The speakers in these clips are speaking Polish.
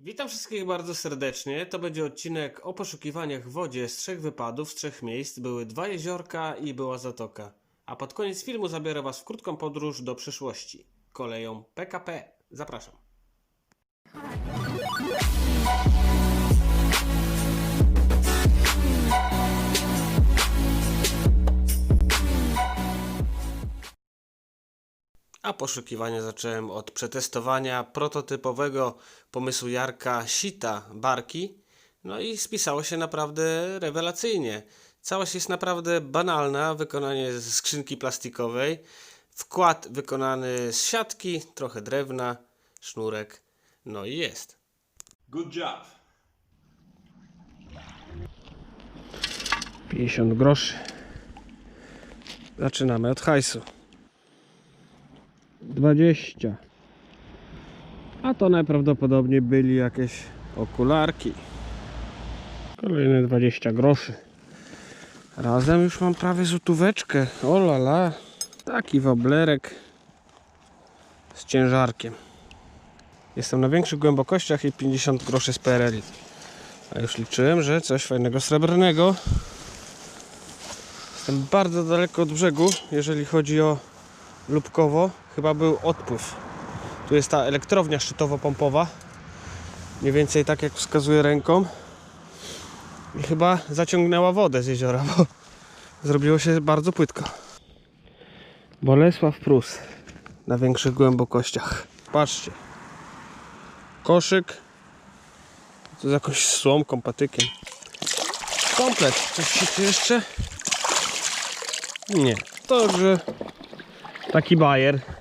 Witam wszystkich bardzo serdecznie. To będzie odcinek o poszukiwaniach w wodzie z trzech wypadów, z trzech miejsc. Były dwa jeziorka i była zatoka. A pod koniec filmu zabiorę Was w krótką podróż do przyszłości. Koleją PKP. Zapraszam. A poszukiwania zacząłem od przetestowania prototypowego pomysłu Jarka Sita Barki. No i spisało się naprawdę rewelacyjnie. Całość jest naprawdę banalna, wykonanie z skrzynki plastikowej, wkład wykonany z siatki, trochę drewna, sznurek, no i jest. Good job. 50 groszy. Zaczynamy od hajsu. 20. A to najprawdopodobniej byli jakieś okularki. Kolejne 20 groszy. Razem już mam prawie złotóweczkę. O la la. Taki woblerek z ciężarkiem. Jestem na większych głębokościach i 50 groszy z PRL. A już liczyłem, że coś fajnego srebrnego. Jestem bardzo daleko od brzegu, jeżeli chodzi o Lubkowo. Chyba był odpływ. Tu jest ta elektrownia szczytowo-pompowa. Mniej więcej tak jak wskazuje ręką. I chyba zaciągnęła wodę z jeziora, bo zrobiło się bardzo płytko. Bolesław Prus na większych głębokościach. Patrzcie. Koszyk. Z jakąś słomką, patykiem. Komplet. Coś się jeszcze? Nie. To, że taki bajer.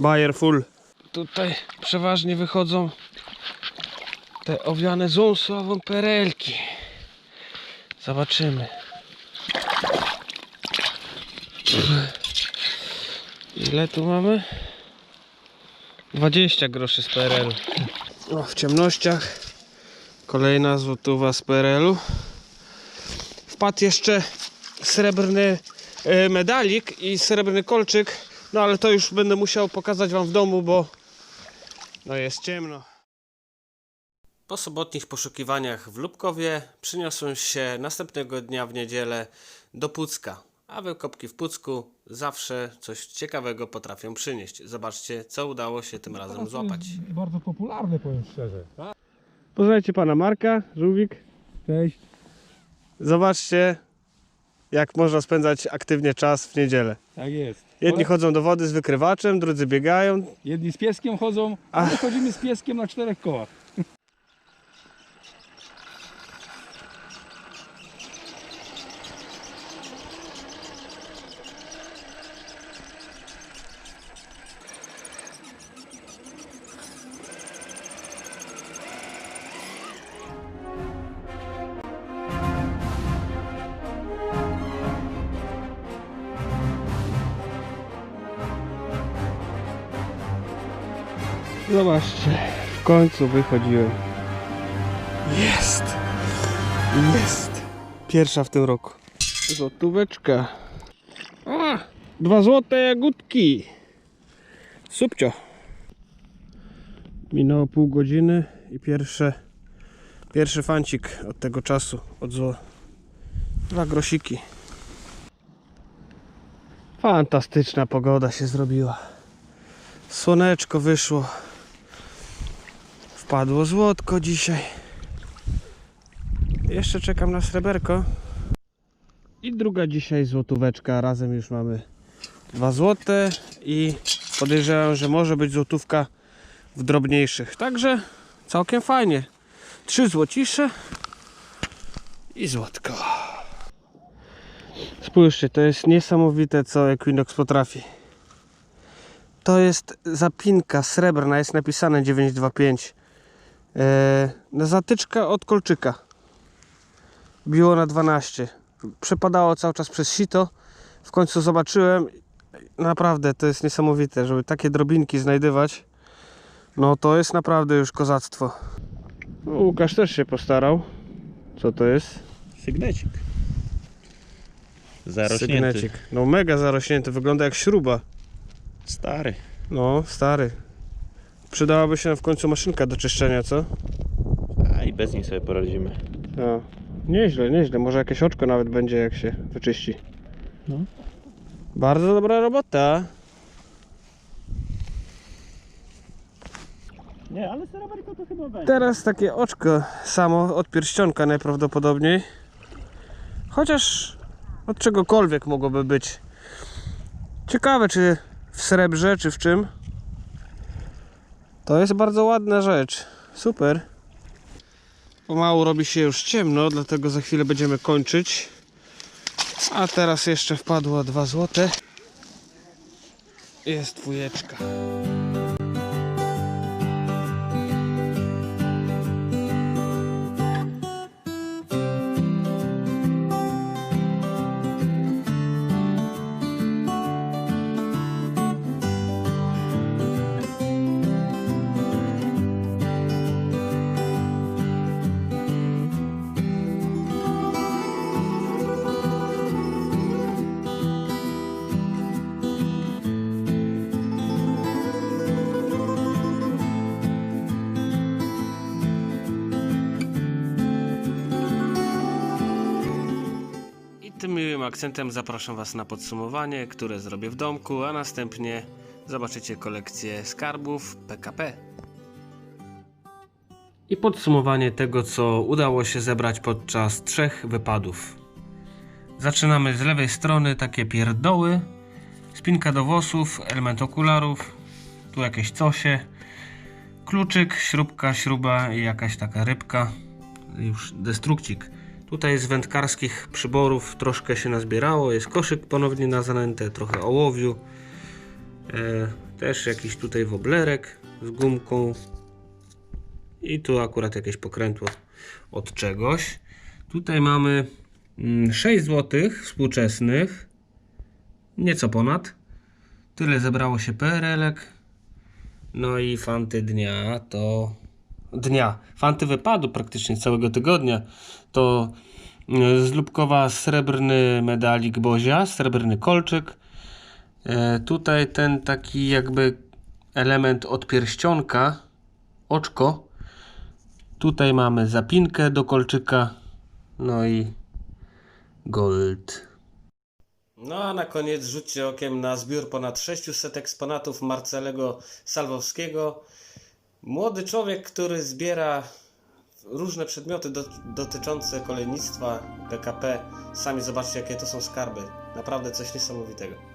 Bajer full. Tutaj przeważnie wychodzą te owiane ząsławą perelki. Zobaczymy. Ile tu mamy? 20 groszy z PRL-u. W ciemnościach kolejna złotówa z PRL-u. Wpadł jeszcze srebrny e, medalik i srebrny kolczyk. No ale to już będę musiał pokazać Wam w domu, bo no jest ciemno. Po sobotnich poszukiwaniach w Lubkowie przyniosłem się następnego dnia w niedzielę do Pucka. A wykopki w Pucku zawsze coś ciekawego potrafią przynieść. Zobaczcie, co udało się tym razem złapać. jest Bardzo popularne, powiem szczerze. Poznajcie pana Marka, żółwik. Cześć. Zobaczcie, jak można spędzać aktywnie czas w niedzielę. Tak jest. Jedni chodzą do wody z wykrywaczem, drudzy biegają. Jedni z pieskiem chodzą, a my chodzimy z pieskiem na czterech kołach. Zobaczcie, w końcu wychodziłem. Jest! Jest! Pierwsza w tym roku. Złotóweczka. A, dwa złote jagódki. Subcio. Minęło pół godziny i pierwsze, pierwszy fancik od tego czasu. Od zło... Dwa grosiki. Fantastyczna pogoda się zrobiła. Słoneczko wyszło. Wpadło złotko dzisiaj. Jeszcze czekam na sreberko. I druga dzisiaj złotóweczka. Razem już mamy dwa złote i podejrzewam, że może być złotówka w drobniejszych. Także całkiem fajnie. Trzy złocisze i złotko. Spójrzcie, to jest niesamowite co Equinox potrafi. To jest zapinka srebrna, jest napisane 925. No zatyczka od kolczyka. Biło na 12. Przepadało cały czas przez sito. W końcu zobaczyłem. Naprawdę to jest niesamowite, żeby takie drobinki znajdywać. No to jest naprawdę już kozactwo. No, Łukasz też się postarał. Co to jest? Sygnecik. Zarośnięty. Sygnecik. No mega zarośnięty, wygląda jak śruba. Stary. No, stary. Przydałaby się w końcu maszynka do czyszczenia, co? A i bez niej sobie poradzimy. No. Nieźle, nieźle. Może jakieś oczko nawet będzie, jak się wyczyści. No. Bardzo dobra robota. Nie, ale to chyba będzie. Teraz takie oczko samo od pierścionka najprawdopodobniej. Chociaż od czegokolwiek mogłoby być. Ciekawe czy w srebrze, czy w czym. To jest bardzo ładna rzecz. Super. Pomału robi się już ciemno, dlatego za chwilę będziemy kończyć. A teraz jeszcze wpadło 2 złote. Jest dwójeczka. Akcentem zapraszam Was na podsumowanie, które zrobię w domku, a następnie zobaczycie kolekcję skarbów PKP. I podsumowanie tego, co udało się zebrać podczas trzech wypadów. Zaczynamy z lewej strony, takie pierdoły, spinka do włosów, element okularów, tu jakieś cosie, kluczyk, śrubka, śruba i jakaś taka rybka, już destrukcik. Tutaj z wędkarskich przyborów troszkę się nazbierało. Jest koszyk ponownie na zanętę, trochę ołowiu. E, też jakiś tutaj woblerek z gumką. I tu akurat jakieś pokrętło od czegoś. Tutaj mamy mm, 6 zł współczesnych. Nieco ponad. Tyle zebrało się PRL-ek. No i fanty dnia to dnia. Fanty wypadu praktycznie całego tygodnia to e, z Lubkowa srebrny medalik Bozia, srebrny kolczyk. E, Tutaj ten taki jakby element od pierścionka, oczko. Tutaj mamy zapinkę do kolczyka. No i gold. No a na koniec rzućcie okiem na zbiór ponad 600 eksponatów Marcelego Salwowskiego. Młody człowiek, który zbiera różne przedmioty do, dotyczące kolejnictwa PKP. Sami zobaczcie, jakie to są skarby. Naprawdę coś niesamowitego.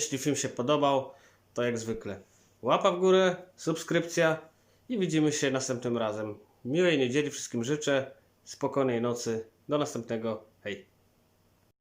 Jeśli film się podobał, to jak zwykle łapa w górę, subskrypcja i widzimy się następnym razem. Miłej niedzieli wszystkim życzę, spokojnej nocy. Do następnego.